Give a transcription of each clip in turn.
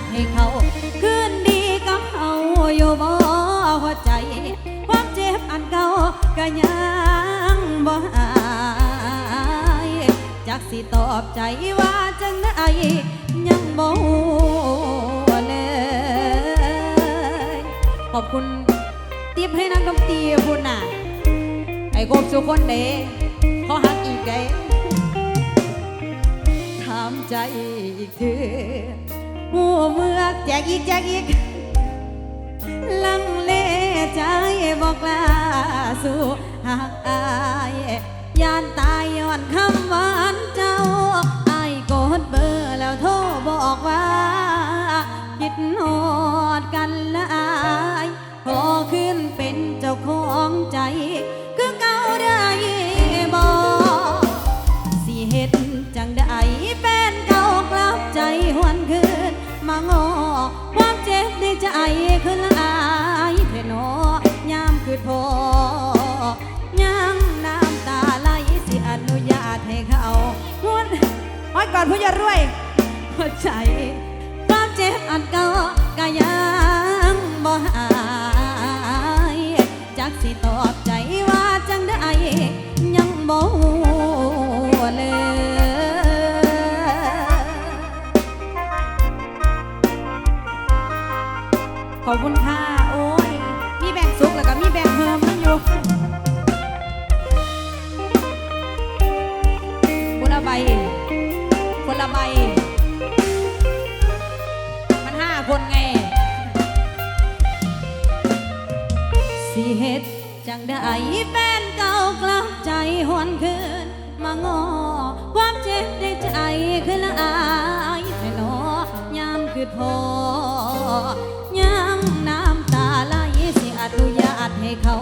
ติให้เขาคืนดีกับเขาอยู่บ่หัวใจ ความเจ็บอันเก่าก็ยังบ่หายจักสิตอบใจว่าจังไดยังบ่เลยขอบคุณตีบให้นักดนตรีคุณน่ะไอ้กบสุคนเดเขาหักอีกเดถามใจอีกเถือ หัวเมือกแจกอีกแจกอีก ลังเลใจบอกลาสู่หากอายยานตายย้อนคำหวานเจ้าอายกดเบอร์แล้วโทรบอกว่า คิดหอดกันละอายขอขึ้นเป็นเจ้าของใจคือเก่าได้บอกสิเฮ็ดจังได้แฟนเก่ากลับใจหวนคืน ใจคือละอายเทนอยามคือพยังน้ำตาไหลสิอนุญาตให้เขาหวนไว้ก่อนผู้อย่ารวยหัวใจความเจ็บอันเก่าก็ยังบ่หายจักสิตอบใจว่าจังได้ยังบ่ คนละใบ คนละใบ มันห้าคนไงสิเฮ็ดจังได้แฟนเก่ากลับใจหวนคืน มางอความเจ็บในใจคือละอายแต่นอยามคือพอยามน้ำตาไหลสิอนุญาตให้เขา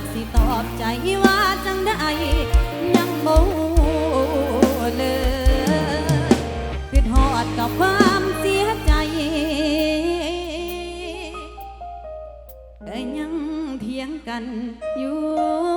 กสิตอบใจว่าจังได้ยังบ่เลยคือหอดกับความเสียใจแต่ยังเถียงกันอยู่